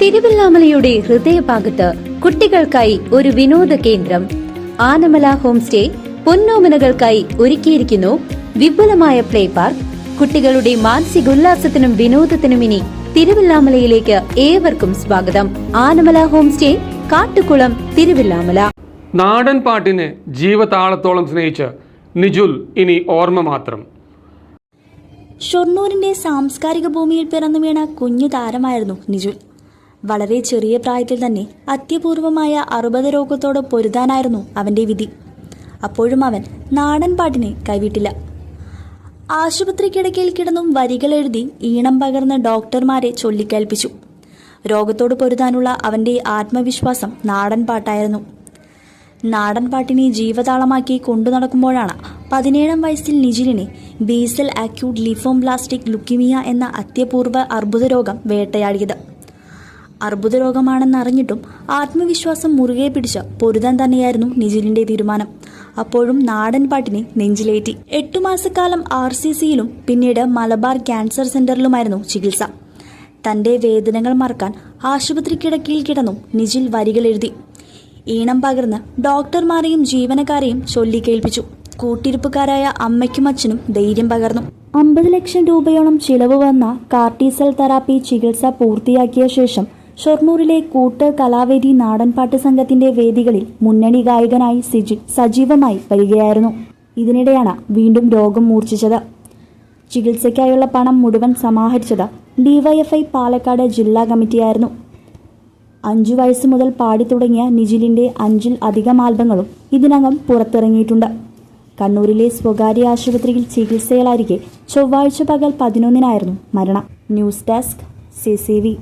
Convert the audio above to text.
തിരുവല്ലാമലയുടെ ഹൃദയഭാഗത്ത് കുട്ടികൾക്കായി ഒരു വിനോദ കേന്ദ്രം. ആനമല ഹോം സ്റ്റേ പൊന്നോമനകൾക്കായി ഒരുക്കിയിരിക്കുന്നു വിപുലമായ പ്ലേ പാർക്ക്. കുട്ടികളുടെ മാനസികോല്ലാസത്തിനും വിനോദത്തിനും ഇനി തിരുവല്ലാമലയിലേക്ക് ഏവർക്കും സ്വാഗതം. Anamala home stay Kattukulam Thiruvallamala. നാടൻ പാട്ടിനെ ജീവതാളത്തോളം സ്നേഹിച്ച് നിജുൽ ഇനി ഓർമ്മ മാത്രം. ഷൊർണൂരിന്റെ സാംസ്കാരിക ഭൂമിയിൽ പിറന്നു വീണ കുഞ്ഞു താരമായിരുന്നു നിജുൽ. വളരെ ചെറിയ പ്രായത്തിൽ തന്നെ അത്യപൂർവമായ അറുപത് രോഗത്തോട് പൊരുതാനായിരുന്നു അവന്റെ വിധി. അപ്പോഴും അവൻ നാടൻ പാട്ടിനെ കൈവിട്ടില്ല. ആശുപത്രി കിടക്കയിൽ കിടന്നും വരികൾ എഴുതി ഈണം പകർന്ന് ഡോക്ടർമാരെ ചൊല്ലിക്കേൽപ്പിച്ചു. രോഗത്തോട് പൊരുതാനുള്ള അവന്റെ ആത്മവിശ്വാസം നാടൻ പാട്ടായിരുന്നു. നാടൻ പാട്ടിനെ ജീവതാളമാക്കി കൊണ്ടു നടക്കുമ്പോഴാണ് പതിനേഴാം വയസ്സിൽ നിജിലിനെ ബേസൽ അക്യൂട്ട് ലിഫോംബ്ലാസ്റ്റിക് ലുക്കിമിയ എന്ന അത്യപൂർവ അർബുദ രോഗം വേട്ടയാടിയത്. അർബുദ രോഗമാണെന്നറിഞ്ഞിട്ടും ആത്മവിശ്വാസം മുറുകെ പിടിച്ച പൊരുതാൻ തന്നെയായിരുന്നു നിജിലിന്റെ തീരുമാനം. അപ്പോഴും നാടൻ പാട്ടിനെ നെഞ്ചിലേറ്റി. എട്ടു മാസക്കാലം ആർ സി സിയിലും പിന്നീട് മലബാർ ക്യാൻസർ സെന്ററിലുമായിരുന്നു ചികിത്സ. തന്റെ വേദനകൾ മറക്കാൻ ആശുപത്രി കിടക്കയിൽ കിടന്നും നിജിൽ വരികൾ എഴുതി. ഈണം പകർന്ന് ഡോക്ടർമാരെയും ജീവനക്കാരെയും ചൊല്ലിക്കേൽപ്പിച്ചു കൂട്ടിരിപ്പുകാരായ അമ്മയ്ക്കും അച്ഛനും ധൈര്യം പകർന്നു. അമ്പത് ലക്ഷം രൂപയോളം ചിലവ് വന്ന കാർട്ടീസൽ തെറാപ്പി ചികിത്സ പൂർത്തിയാക്കിയ ശേഷം ഷൊർണൂരിലെ കൂട്ട് കലാവേദി നാടൻപാട്ട് സംഘത്തിന്റെ വേദികളിൽ മുന്നണി ഗായകനായി സിജി സജീവമായി വരികയായിരുന്നു. ഇതിനിടെയാണ് വീണ്ടും രോഗം മൂർച്ഛിച്ചത്. ചികിത്സയ്ക്കായുള്ള പണം മുഴുവൻ സമാഹരിച്ചത് ഡിവൈഎഫ്ഐ പാലക്കാട് ജില്ലാ കമ്മിറ്റിയായിരുന്നു. അഞ്ചു വയസ്സ് മുതൽ പാടി തുടങ്ങിയ നിജിലിന്റെ അഞ്ചിൽ അധികം ആൽബങ്ങളും ഇതിനകം പുറത്തിറങ്ങിയിട്ടുണ്ട്. കണ്ണൂരിലെ സ്വകാര്യ ആശുപത്രിയിൽ ചികിത്സയിലായിരിക്കെ ചൊവ്വാഴ്ച പകൽ പതിനൊന്നിനായിരുന്നു മരണം. News desk C